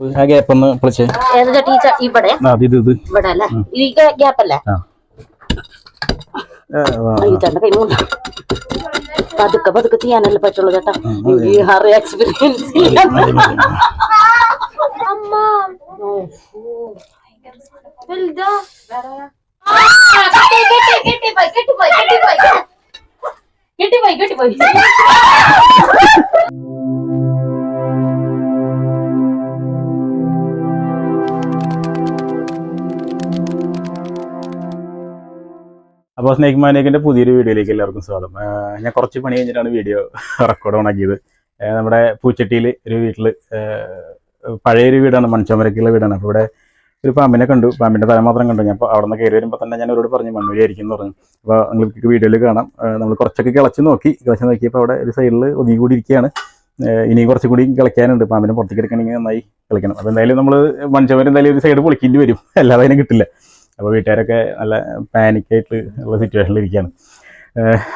ആ ഗ്യാപ്പ് ഒന്ന് പൊളിച്ചേ ഏതാ ടീച്ചർ ഇവിടെ. ഇത് ഇത് ഇവിടെ അല്ലേ? ഈ ഗ്യാപ്പ് അല്ലേ? പതുക്കെ പതുക്കെ ചെയ്യാനല്ലേ പറ്റുള്ളൂ ചേട്ടാ ഈ ഹറി എക്സ്പീരിയൻസ് കെട്ടിപ്പോയി കെട്ടിപ്പോയി കെട്ടിപ്പോയി. അപ്പോൾ സ്നേക് മാനേക്കിന്റെ പുതിയൊരു വീഡിയോയിലേക്ക് എല്ലാവർക്കും സ്വാഗതം. ഞാൻ കുറച്ച് പണി കഴിഞ്ഞിട്ടാണ് വീഡിയോ റെക്കോർഡ് ഓണാക്കിയത്. നമ്മുടെ പൂച്ചട്ടിയിൽ ഒരു വീട്ടിൽ പഴയൊരു വീടാണ് മൺചോമരക്കുള്ള വീടാണ്. അപ്പോൾ ഇവിടെ ഒരു പാമ്പിനെ കണ്ടു. പാമ്പിന്റെ തല മാത്രം കണ്ടു. ഞാൻ അപ്പോൾ അവിടെ നിന്ന് കയറി വരുമ്പോൾ തന്നെ ഞാൻ അവരോട് പറഞ്ഞു മണ്ണൂരി ആയിരിക്കും എന്ന് പറഞ്ഞു. അപ്പോൾ നിങ്ങൾക്ക് വീഡിയോയിൽ കാണാം. നമ്മൾ കുറച്ചൊക്കെ കിളച്ച് നോക്കി. കിളച്ച് നോക്കിയപ്പോൾ അവിടെ ഒരു സൈഡിൽ ഒതുങ്ങി കൂടി ഇരിക്കുകയാണ് ഇനി കുറച്ചും കൂടി കളിക്കാനുണ്ട് പാമ്പിനെ പുറത്തേക്ക് എടുക്കണമെങ്കിൽ നന്നായി കളിക്കണം അപ്പോൾ എന്തായാലും നമ്മൾ മൺചോമര എന്തായാലും ഒരു സൈഡ് പൊളിക്കേണ്ടി വരും. അല്ലാതെ അതിനെ കിട്ടില്ല. അപ്പോൾ വീട്ടുകാരൊക്കെ നല്ല പാനിക്കായിട്ട് ഉള്ള സിറ്റുവേഷനിൽ ഇരിക്കുകയാണ്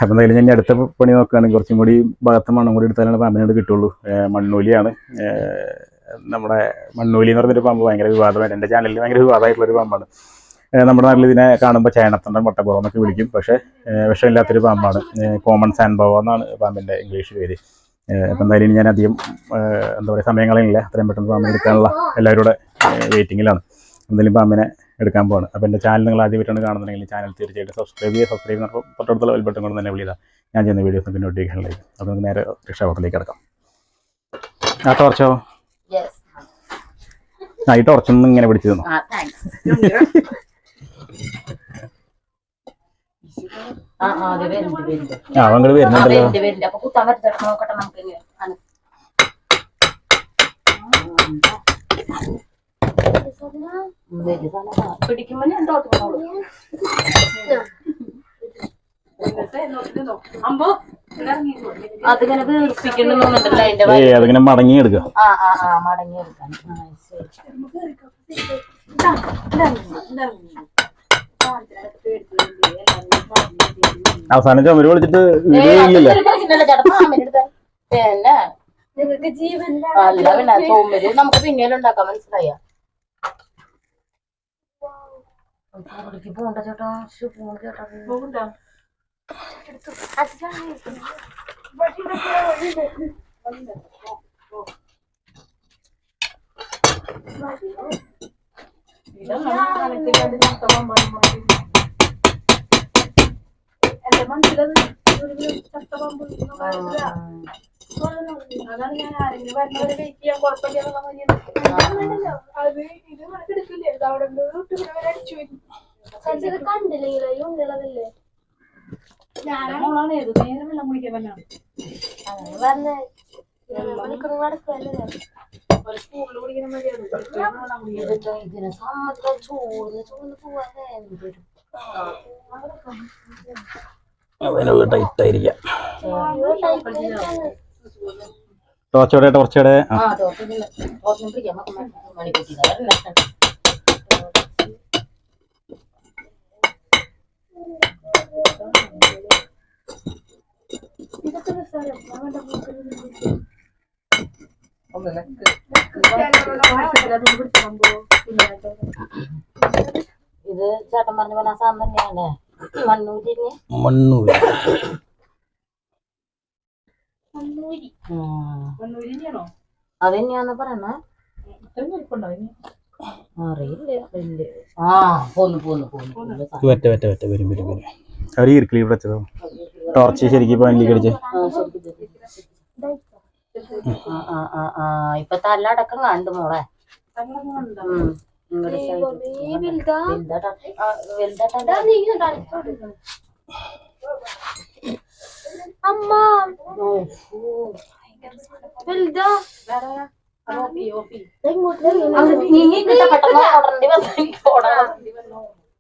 അപ്പം എന്തായാലും ഞാൻ അടുത്ത പണി നോക്കുകയാണെങ്കിൽ കുറച്ചും കൂടി ഭാഗത്ത് മണ്ണും കൂടി എടുത്താലാണ് പാമ്പിനോട് കിട്ടുള്ളൂ. മണ്ണൂലിയാണ്. നമ്മുടെ മണ്ണൂലി എന്ന് പറഞ്ഞൊരു പാമ്പ് ഭയങ്കര വിവാദമായിട്ട് എന്റെ ചാനലിൽ ഭയങ്കര വിവാദമായിട്ടുള്ളൊരു പാമ്പാണ് നമ്മുടെ നാട്ടിൽ ഇതിനെ കാണുമ്പോൾ ചേണത്തണ്ട മുട്ടപ്പുറം എന്നൊക്കെ വിളിക്കും. പക്ഷേ വിഷമില്ലാത്തൊരു പാമ്പാണ് കോമൺ സാൻബോവ എന്നാണ് പാമ്പിന്റെ ഇംഗ്ലീഷ് പേര്. അപ്പം എന്തായാലും ഞാൻ അധികം എന്താ പറയുക സമയങ്ങളില്ല അത്രയും പെട്ടെന്ന് പാമ്പിനെ എടുക്കാനുള്ള എല്ലാവരുടെ വെയിറ്റിങ്ങിലാണ് എന്തായാലും പാമ്പിനെ എടുക്കാൻ പോവാണ്. അപ്പോൾ എന്റെ ചാനൽ നിങ്ങൾ ആദ്യമായിട്ടാണ് കാണുന്നുണ്ടെങ്കിൽ ചാനൽ തീർച്ചയായിട്ടും സബ്സ്ക്രൈബ് ചെയ്യുക. സബ്സ്ക്രൈബ് ചെയ്യുന്ന തൊട്ടടുത്തുള്ള ബെൽ ബട്ടൺ കൊണ്ട് തന്നെ വിളിയതാ ഞാൻ ചെയ്യുന്ന വീഡിയോസ് നമുക്ക് നോട്ടിഫിക്കേഷനിലേക്ക് അപ്പോൾ നമുക്ക് നേരെ രക്ഷാപത്തിലേക്ക് കിടക്കാം. ആ ടോർച്ചോ യെസ് ആ ഈ ടോർച്ചൊന്നും ഇങ്ങനെ പിടിച്ചു തന്നു? ആ അങ്ങോട്ട് നമുക്ക് വരുന്നുണ്ടല്ലോ വരുന്നുണ്ട് വരുന്നുണ്ട് അപ്പൊ കുത്താൻ പറ്റത്ത നോക്കട്ടെ നമുക്ക് ഇനി. ആണ്. ഉം, വലിയ സാധനമാ. പിടിക്കുമ്പോ ഞാൻ തോട്ടുന്നോളൂ അതിങ്ങനെ വീർപ്പിക്കണമെന്നുണ്ടല്ലോ അതിന്റെ അതിങ്ങനെ ആ ആ ആ. അവസാനം ചുമര് വിളിച്ചിട്ട് വീഡിയോ ഇല്ലല്ലോ. പിന്നെ നിങ്ങൾക്ക് ജീവൻ അല്ല പിന്നെ ചുമര് നമുക്ക് പിന്നീട് ഉണ്ടാക്കാം മനസ്സിലായ? പോണ്ട ചേട്ടാ ശ്ശോ, പോണ്ട ചേട്ടാ എന്റെ മനസ്സിലത് ഒരു ചത്ത പാമ്പ് അതാണ് ഇത് ഞാനാണ് ഏത് നേരം വെള്ളം കുടിക്കാൻ പറ്റാണ് കുടിക്കാൻ ഇതിനെ ടോർച്ചോടെ ടോർച്ചോടെ. ഇത് ചേട്ടൻ പറഞ്ഞ പോലെ തന്നെയാണ്. മണ്ണൂരിന് മണ്ണൂര്. അത് പറയുന്നത് പറയണേ അറിയില്ല. ആ പോന്നു പോന്നു പോന്നു. പോന്നു. വറ്റ വറ്റ വറ്റ വരും വരും വരും. അവർ ഇരിക്കലി വെച്ചതോ ടോർച്ച് ശരിക്കും ഇപ്പൊ അടിച്ച് തല്ലടക്കം കണ്ടു മോളെ. ഉം. ഇങ്ങട് side. വലുതാ ത- ആ, വലുതാ തല്ല. അമ്മ ഓ, ഓ. വലുതാ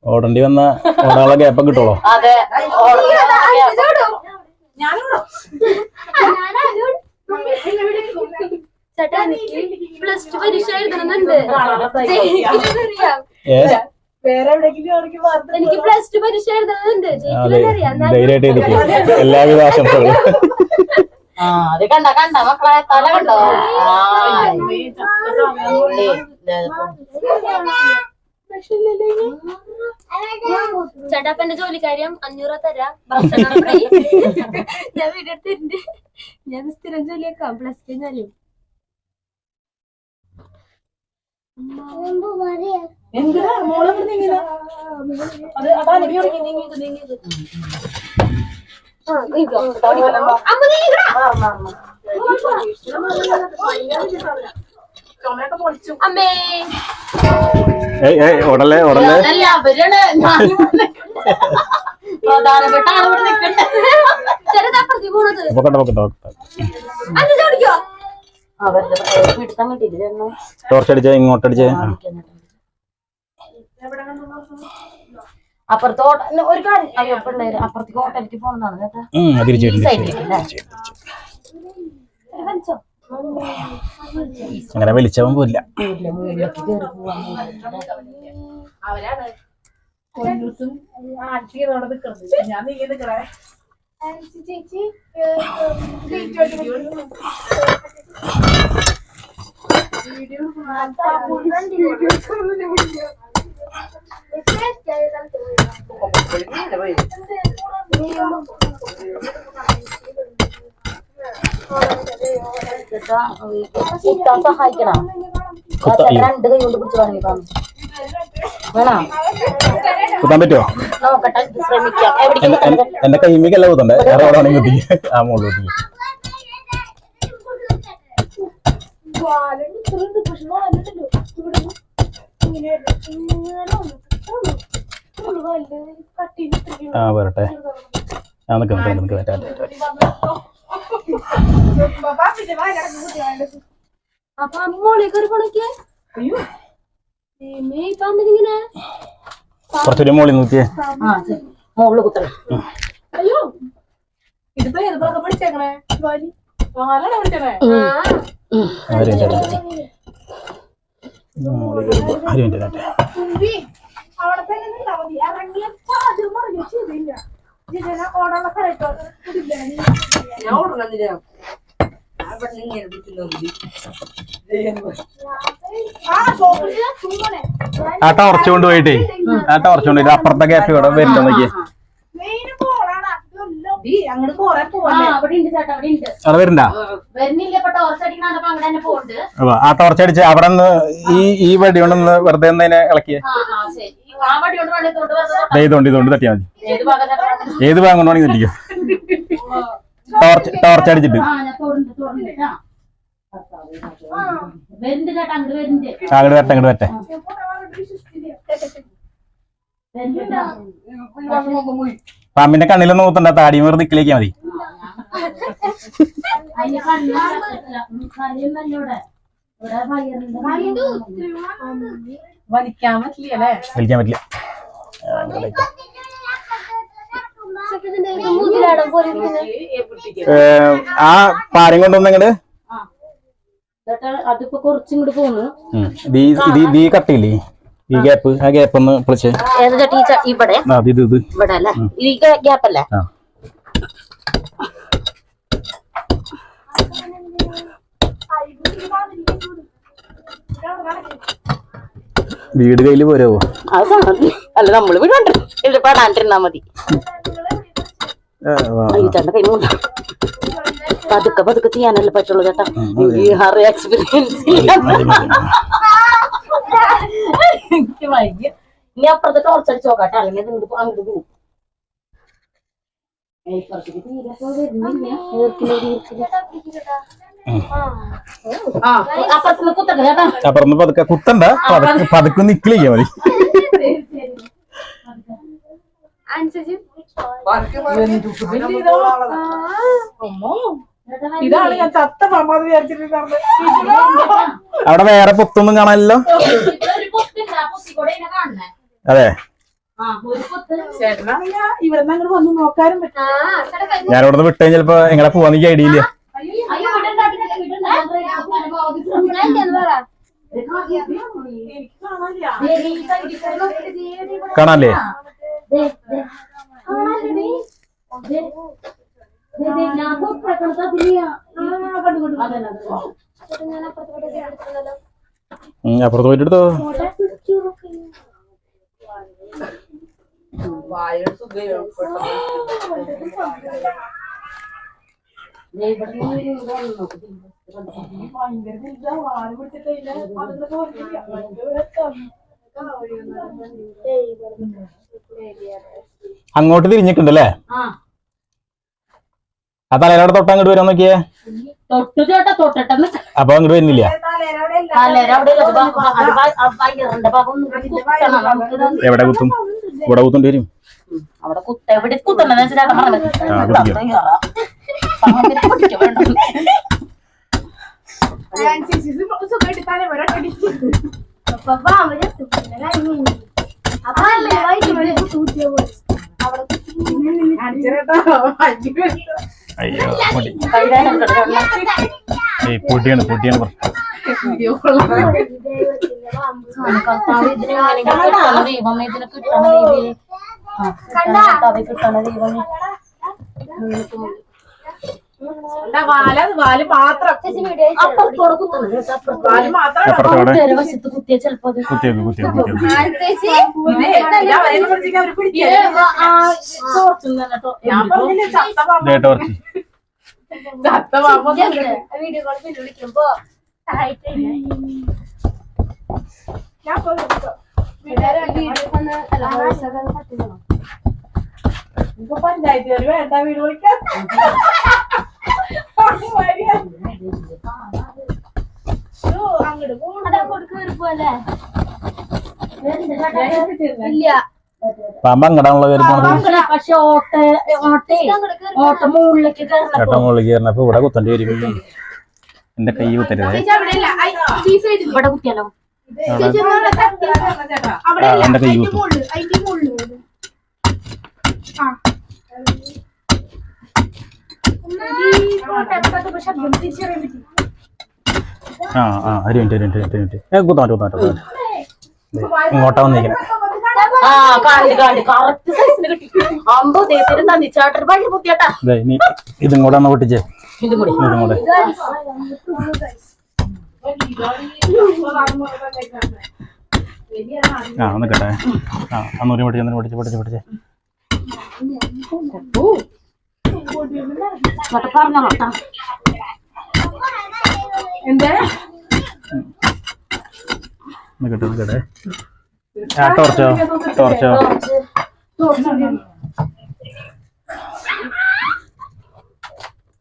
ഓടേണ്ടി വന്നു. ഓടാനുള്ള ഗ്യാപ്പ് കിട്ടുള്ളൂ ചേട്ടാ പ്ലസ് ടു പരീക്ഷ എഴുതണമെന്നുണ്ട്. എനിക്ക് പ്ലസ് ടു പരീക്ഷ എഴുതുന്നുണ്ട് ധൈര്യമായിട്ട് എല്ലാവിധ ആശംസകളും. ആ അത് കണ്ട കണ്ട. മക്കളെ തല കണ്ടോ? ആ ഉള്ളി. ദേ, ചേട്ടാ അപ്പൊ എന്റെ ജോലിക്കാര്യം അഞ്ഞൂറ് തരാം. ഭക്ഷണം. ഞാൻ വീഡിയോ എടുത്തിട്ടുണ്ട് ഞാൻ സ്ഥിരം ജോലിയാക്കാം പ്ലസ് ടു കഴിഞ്ഞാലും. എന്തിനാ മോളെ ഇവിടെ നീങ്ങുന്നെ? അത് അതാ നീങ്ങി തുടങ്ങി, നീങ്ങി, നീങ്ങി. ഉടലെ ഉടലെ പ്രധാനപ്പെട്ട ആളിവിടെ നിൽക്കട്ടെ ചേട്ടാ അപ്പുറത്തേക്ക് പോണത്. പൊക്കട്ടെ പൊക്കട്ടെ പൊക്കട്ടെ ടോർച്ച് അടിച്ചേ ഇങ്ങോട്ട് അടിച്ചേ? ആ. അപ്പുറത്ത് ഓട്ട ഒരു കാര്യം അയ്യോ പിള്ളേര് അപ്പുറത്തേക്ക് കേട്ടാ അങ്ങനെ വലിച്ചവൻ പോയില്ല ഞാൻ വീട്ടിലേക്ക് കയറി പോവാൻ ചേച്ചി സഹായിക്കണം രണ്ട് കൈ കൊണ്ട് പിടിച്ച് വേണോ കുത്താൻ പറ്റുമോ എന്റെ കൈമിക്കല്ല കുത്തണ്ടേ? വേറെ എവിടെ വേണമെങ്കിൽ കുത്തി. ആ മുകളിൽ കുത്തി. ആ വരട്ടെ. ആ നിൽക്ക് നിൽക്ക് നിൽക്ക്. അപ്പൊ അമ്മോളെ കയറി പണക്കേ. അയ്യോ. അമ്മതിങ്ങനെ കുറച്ചൊരു മോളി നോക്കിയേ. മുകളിൽ കുത്തണം. അയ്യോ. എന്റെ അടുത്ത്. മുകളിൽ കയറുമ്പോ ആരും എന്റെ അടുത്ത്. ഉറച്ചുകൊണ്ട് പോയിട്ടേ ആട്ട ആ ടോർച്ച് അപ്പുറത്തെ ഗ്യാപ്പ് ഇവിടെ വരുന്നുണ്ടോ നോക്കി അങ്ങോട്ട് അവിടെ ഉണ്ട് ചേട്ടാ അവിടെ ഉണ്ട് അവിടെ വരുന്നുണ്ടാ? വരുന്നില്ല ഇപ്പൊ ടോർച്ച് അടിക്കണ അങ്ങനെ തന്നെ പോണ്ട് അപ്പൊ ആ ടോർച്ച് അടിച്ച് അവിടെ നിന്ന് ഈ ഈ വടി കൊണ്ടൊന്ന് വെറുതെ ഒന്ന് അതിനെ ഇളക്കിയേ. ഇതുകൊണ്ട് ഇതുകൊണ്ട് തട്ടിയാൽ മതി. ഏത് ഭാഗം ചേട്ടാ ഏത് ഭാഗം കൊണ്ടാണെങ്കിൽ തട്ടിക്കോ. ടോർച്ച് ടോർച്ച് അടിച്ചിട്ട്. അങ്ങോട്ട് വരട്ടെ അങ്ങോട്ട് വരട്ടെ. പാമ്പിന്റെ കണ്ണിലൊന്നും ഊത്തണ്ട താടി വേറെ നിക്കിലേക്കാ മതി. വലിക്കാൻ പറ്റില്ല ആ, പാരം കൊണ്ടുവന്ന് അങ്ങോട്ട് ചേട്ടാ അതിപ്പോ കുറച്ചും കൂടി പോന്നു. ഈ കട്ടില്ലേ ഈ ഗ്യാപ്പ് ആ. ഗ്യാപ്പ് ഒന്ന് പൊളിച്ച് ഇവിടെ? ഇത് ഇത് ഇവിടെ അല്ലേ? ഈ ഗ്യാപ്പ് അല്ലേ? ആ. വീട് കയ്യിൽ പോരാവോ അല്ല നമ്മൾ വീടുണ്ട് ഇത് പെടാണ്ടിരുന്നാ മതി. കൈ മൂന്ന പതുക്കെ പതുക്കെ ചെയ്യാനല്ലേ പറ്റുള്ളൂ ചേട്ടാ. ഈ ഹറി എക്സ്പീരിയൻസ്. എനിക്ക് വൈകിയ ഇനി അപ്പുറത്തെ ടോർച്ച് അടിച്ച് നോക്കാട്ടെ. അല്ലെങ്കിൽ ഇത് ഇങ്ങോട്ട് അങ്ങോട്ട് പോകും. അപ്പുറത്ത് പതുക്കെ കുത്തണ്ട. പതുക്കെ പതുക്കെ നിക്കിളിക്കാ മതി അനുസരിച്ച് ഇതാണ് ഞാൻ ചത്ത പമ്പാന്ന് വിചാരിച്ചിട്ടുണ്ടായിരുന്നു അവിടെ വേറെ പൊത്തൊന്നും കാണാനല്ലോ അതെ ഞാനിവിടുന്ന് വിട്ട് കഴിഞ്ഞാൽ ചിലപ്പോ എങ്ങനെ പോവാന്ന് എനിക്ക് ഐഡിയ ഇല്ല കാണാല്ലേ ഞാൻ അപ്പുറത്തെ പോയിട്ട് എടുത്തോ. ഭയങ്കര അങ്ങോട്ട് തിരിഞ്ഞിട്ടുണ്ടല്ലേ? ആ. തലയിലോടെ തൊട്ട് അങ്ങോട്ട് വരാൻ നോക്കിയേ. തൊട്ടു ചേട്ട തൊട്ടിട്ടെന്ന് അപ്പൊ അങ്ങോട്ട് വരുന്നില്ല. എവിടെ കുത്തും? ഇവിടെ കുത്തേണ്ടി വരും. അവിടെ കുത്ത എവിടെ അപ്പൊ കഴിഞ്ഞു. അപ്പൊ അയ്യോ പൊടി. ഏയ് ഇതിന് എങ്ങനെയെങ്കിലും കിട്ടണം ദൈവമേ ഇതിന് കിട്ടണം ദൈവമേ. കിട്ടണം ദൈവമേ. വാൽ? വാൽ മാത്രം. വശത്ത് കുത്തിയ ചിലപ്പോ വീഡിയോ കോൾ പിന്നെ വിളിക്കുമ്പോ ഞാൻ ഇപ്പൊ വിളിക്കാം. വീട്ടുകാരെ വീഡിയോ ഒന്ന് അല്ല voice ഒക്കെ ഒന്ന് cut ഇപ്പൊ പഞ്ചായത്തുകാര് വേണ്ട വീട് വിളിക്കാൻ അങ്ങോട്ട് കയറി? വേദനിപ്പിച്ചിരുന്നേ. ഇല്ല. പാമ്പ് അങ്ങടാണല്ലോ കയറി പക്ഷെ ഓട്ട ഓട്ടേ ഓട്ട മുകളിലേക്ക് കയറണം. ചേട്ടാ മുകളിൽ കയറണപ്പോ ഇവിടെ കുത്തേണ്ടി വരും. എന്റെ കൈ കുത്തരുത്. ഇവിടെ കുത്തിയാലോ. എന്റെ കൈ കുത്തും. മുകളിൽ, അതിന്റെ മുകളിൽ. ആ. ഈ കോട്ടയത്തൊക്കെ ശബ്ദം തിരിച്ചറിയാൻ പറ്റി. ആ ആ ഒരു മിനിറ്റ് ഒരു മിനിറ്റ് ഒരു മിനിറ്റ് ഏ കുത്താൻ പറ്റും കുത്താൻ പറ്റും ഇങ്ങോട്ടാ വന്നിരിക്കണേ. ഇതേ കൂടെ ഒന്ന് പൊട്ടിച്ചേ. ഇതും കൂടി. ആ ഒന്ന് കേട്ടെ ആ അന്നൂരി പൊട്ടിച്ച് അന്നൂരി പൊട്ടിച്ച് പൊട്ടിച്ച് പറഞ്ഞോ എന്തേ ആ ടോർച്ചോ ടോർച്ചോ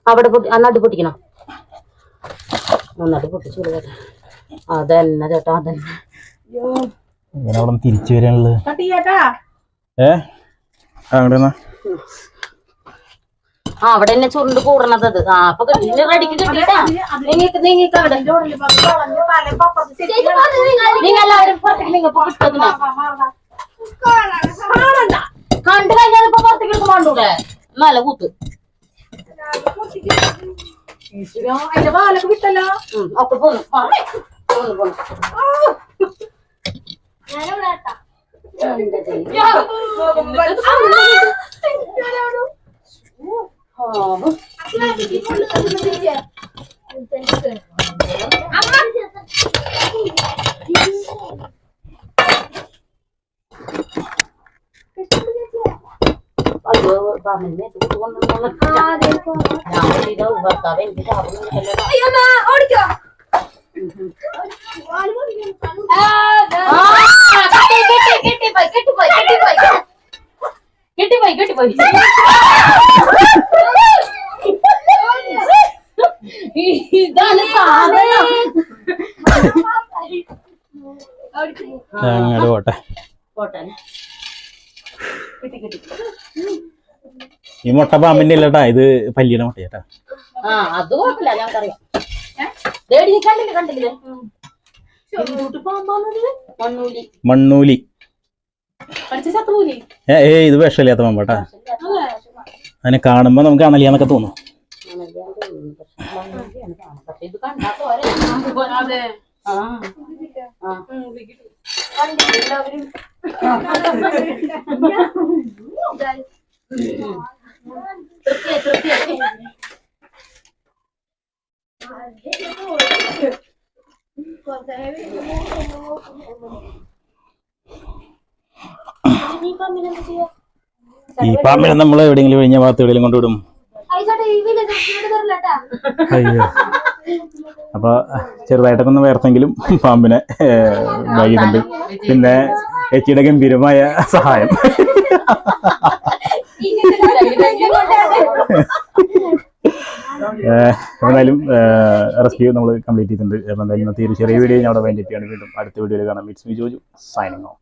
അവിടെ പൊട്ടി നടി പൊട്ടിക്കണം? നന്നായിട്ട് പൊട്ടിച്ചു കേട്ടോ. അതന്നെ ചേട്ടാ അതന്നെ. തിരിച്ചു വരാനുള്ളത്. ഏഹ് ഏ? അങ്ങോട്ട് അവിടെ തന്നെ ചുരുണ്ട് കൂടണത് അത്. ആ അപ്പൊ കിട്ടി റെഡിക്ക് കിട്ടിട്ടാ. നീങ്ങിക്ക് നീങ്ങിക്ക് അവിടെ. നിങ്ങൾ എല്ലാവരും പുറത്തേക്ക് നിങ്ങൾ പുറത്തേക്ക് കണ്ടു കഴിഞ്ഞാൽ ഇപ്പൊ പുറത്തേക്ക് എടുക്കും വേണ്ടൂടെ നല്ല കൂത്ത്. അതിന്റെ വാലൊക്കെ വിട്ടല്ലോ. ഉം, ഒക്കെ പോന്നു. മാറി. പോന്നു, പോന്നു. ഞാനിവിടെ കേട്ടാ. എന്താ ചെയ്യാ? പാവം. അയ്യോ പാമ്പിനെ തൂത്ത് കൊണ്ടുവന്ന് ഞാൻ ചെയ്ത ഭർത്താവ് എനിക്ക് ചാവുന്നില്ലല്ലോ കെട്ടിപ്പോയി കെട്ടിപ്പോയി ഇതാണ് സാധനം. അങ്ങോട്ട് പോട്ടെ. ഈ മുട്ട പാമ്പിന്റെ അല്ലട്ടാ ഇത് പല്ലിയുടെ മുട്ട ചേട്ടാ ആ അത് കുഴപ്പമില്ല ഞങ്ങൾക്കറിയാം കണ്ടില്ലേ കണ്ടില്ലേ? മണ്ണൂലി മണ്ണൂലി. ഏ ഏ ഇത് വിഷമില്ലാത്ത പാമ്പാട്ടാ അതിനെ കാണുമ്പോ നമുക്ക് അണലിയാന്നൊക്കെ തോന്നും. Thank ഇത് ഈ പാമ്പിനെ നമ്മൾ എവിടെയെങ്കിലും കഴിഞ്ഞ ഭാഗത്ത് എവിടെയെങ്കിലും കൊണ്ടുവിടും. അയ്യോ. അപ്പൊ ചെറുതായിട്ടൊക്കെ ഒന്ന് വേർത്തെങ്കിലും പാമ്പിനെ വൈകുന്നുണ്ട് പിന്നെ ചേച്ചിയുടെ ഗംഭീരമായ സഹായം. എന്തായാലും റെസ്ക്യൂ നമ്മൾ കംപ്ലീറ്റ് ചെയ്തിട്ടുണ്ട്. അപ്പോൾ എന്തായാലും ഇന്നത്തെ ഒരു ചെറിയ വീഡിയോ ഞാൻ അവിടെ വേണ്ടിയിട്ടാണ് വീണ്ടും അടുത്ത വീഡിയോയിൽ കാണാം. It's me Joju signing off